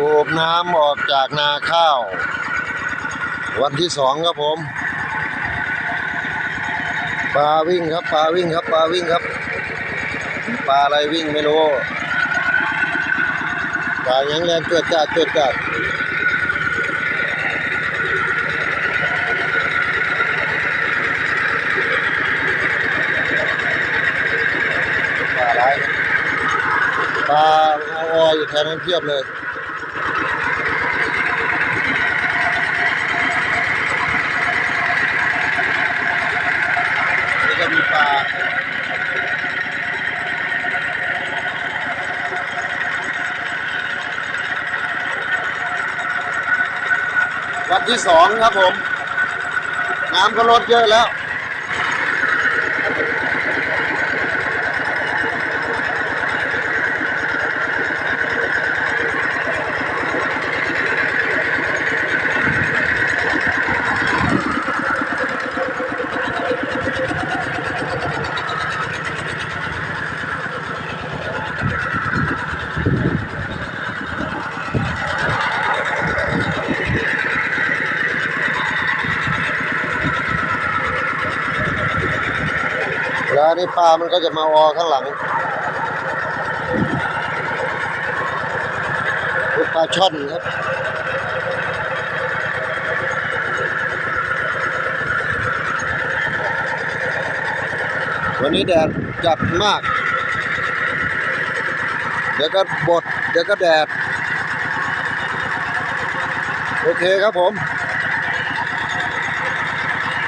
สูบน้ำออกจากนาข้าว วันที่สองครับผมปลาวิ่งครับปลาวิ่งครับปลาวิ่งครับปลาอะไรวิ่งไม่รู้ปลายังแรงเกิดจัดเกิดจัดปลาอะไรปลาเอาออยู่แถวนั้นเพียบเลยีปลาวันที่สองครับผม น้ำก็ลดเยอะแล้ว แล้วนี่ปลามันก็จะมาออข้างหลังเป็นปลาช่อนครับวันนี้แดดจัดมาก เดี๋ยวก็บด เดี๋ยวก็แดด โอเคครับผม